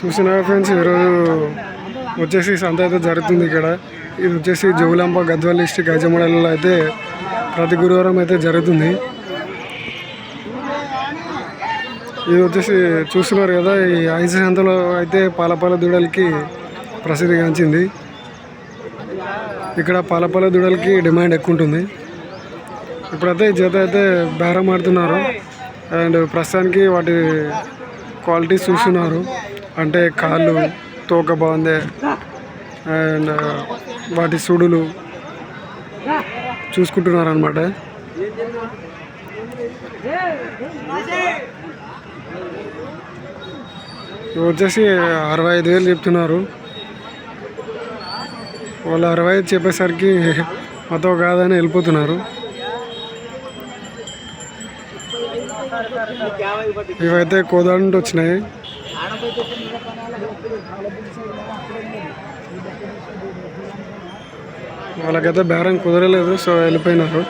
చూసిన ఫ్రెండ్స్? ఈరోజు వచ్చేసి సంత అయితే జరుగుతుంది ఇక్కడ. ఇది వచ్చేసి జోగులాంబ గద్వాల డిస్టిక్ గజమడలలో అయితే ప్రతి గురువారం అయితే జరుగుతుంది. ఇది వచ్చేసి చూస్తున్నారు కదా ఈ ఐదు సంతలో అయితే పాలపాల దూడలకి ప్రసిద్ధిగాంచింది ఇక్కడ పాలపాల దూడలకి డిమాండ్ ఎక్కువ ఉంటుంది. ఇప్పుడైతే ఈ జత అయితే బేరం ఆడుతున్నారు. అండ్ ప్రస్తుతానికి వాటి క్వాలిటీ చూస్తున్నారు. అంటే కాళ్ళు తోక బాగుంది. అండ్ వాటి సుడులు చూసుకుంటున్నారు అనమాట వచ్చేసి అరవై ఐదు వేలు చెప్తున్నారు. వాళ్ళు అరవై ఐదు చెప్పేసరికి మాతో కాదని వెళ్ళిపోతున్నారు. ఇవైతే కోదండ వచ్చినాయి. వాళ్ళకైతే బేరం కుదరలేదు సో వెళ్ళిపోయినారు.